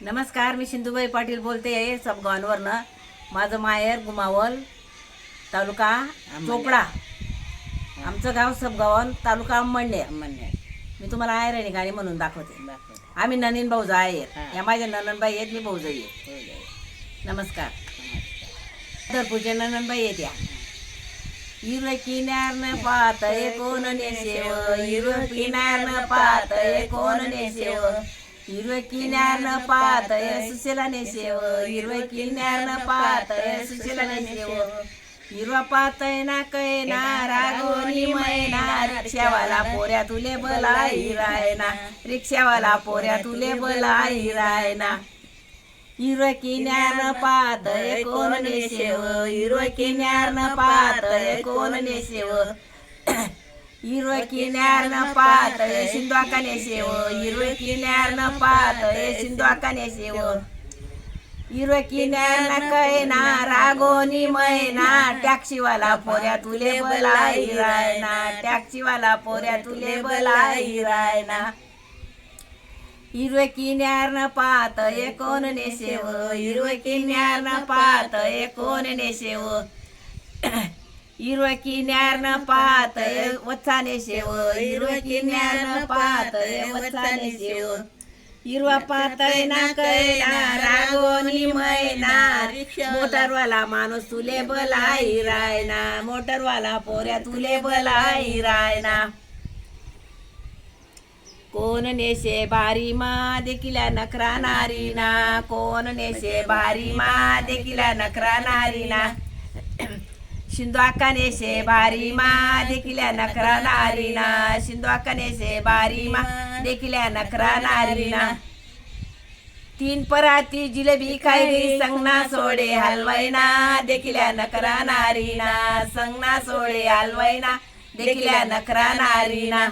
नमस्कार मी सिंधुबाई पाटील बोलते आहे सबगावांवरनं माझं माहेर गुमावल तालुका चोपडा. आमचं गाव सबगावन तालुका अंमळनेर. म्हणणे मी तुम्हाला आयराणी गाणी म्हणून दाखवते. आम्ही ननीन भाऊजा हा. आहेत या माझ्या नननबाई आहेत मी भाऊजाई आहे. हो जाईल. नमस्कार. धरपूरच्या नननबाई आहेत या. हिरो किनारनं पाहतय कोण नेसेव. हिरो किनारनं पाहतय कोण नेसेव. हिरवे किनारनं पाहतय सुशेला नेसेव हिरवे किनारनं पाहतय सुशेला नेसेव हिरवा पातय ना कै ना रागोनी मैना रिक्षावाला पोऱ्या तुले बला हिरायना रिक्षावाला पोऱ्या तुले बला हिरायना हिरो किन्यान पाहतय कोण नेसेव हिरो किन्यान पाहतय कोण नेसेव हिरव किनारनं पाहतय सिंधुआका नेसेव हिरव किनारनं पाहतय सिंधुआका नेसेव हिरव न कैना रागोनी मैना टॅक्सीवाला पोऱ्या तुले बला हिरायना टॅक्सीवाला पोऱ्या तुले बला हिरायना हिरवे किनारनं पाहतय कोण नेसेव हिरवे न पाहतय कोण नेसेव हिरवे किनारनं पाहतय वत्सा नेसेव हिरवे किनारनं पाहतय वत्सा नेसेव हिरवा पाहतय ना कैना रागोनी मैना. मोटरवाला माणूस तुले बला हिरायना मोटरवाला पोऱ्या तुले बला हिरायना कोण नेसे बारी मा देखिला नकरा नारीना. कोण नेसे बारी मा देखिला नकरा नारीना. शिंदू शिंदवाकाने नेसे बारी मा देखिल्या नखरा नारीना. शिंदू अक्का बारी मा देखिल्या नकरा नारीना. तीन पराती जिलेबी खायली संगना सोडे हलवायना देखिल्या नकरा नारीना. संगना सोडे हलवायना देखिल्या नकरा नारीना.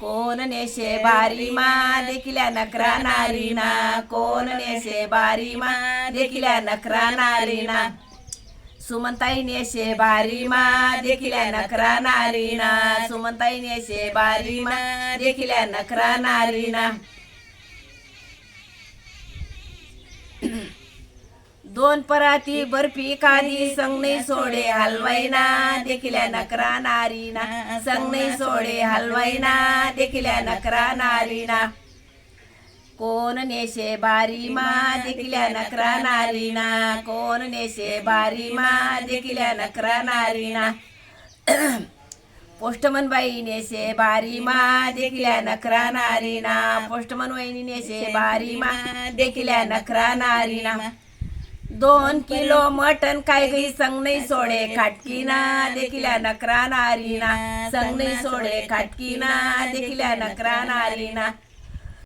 कोण नेशे बारी मा देखिल्या नखरा नारीना. कोण नेशे बारी मा देखिल्या नकरा नारीना. सुमंताई नेसे बारी मा देखिल्या नखरा नारीना. सुमंताई नेसे बारी मा देखिल्या नखरा नारीना. दोन पराती बर्फी खादी संगणे सोडे हलवाईना देखिल्या नकरा नारीना. संगणे सोडे हलवाईना देखिल्या नकरा नारीना. कोण नेसे बारी मा देखिल्या नकरा नारीना कोण नेसे बारी मा देखिल्या नकरा नारीना पोस्टमन बाई नेसे बारी मा देखिल्या नकरा नारीना पोस्टमन वहिनी नेसे बारी मा देखिल्या नकरा नारीना दोन किलो मटन काय गई? नाही सोडे खाटकीना देखिल्या नकरा नारीना संगणे सोडे खाटकीना देखिल्या नकरा नारीना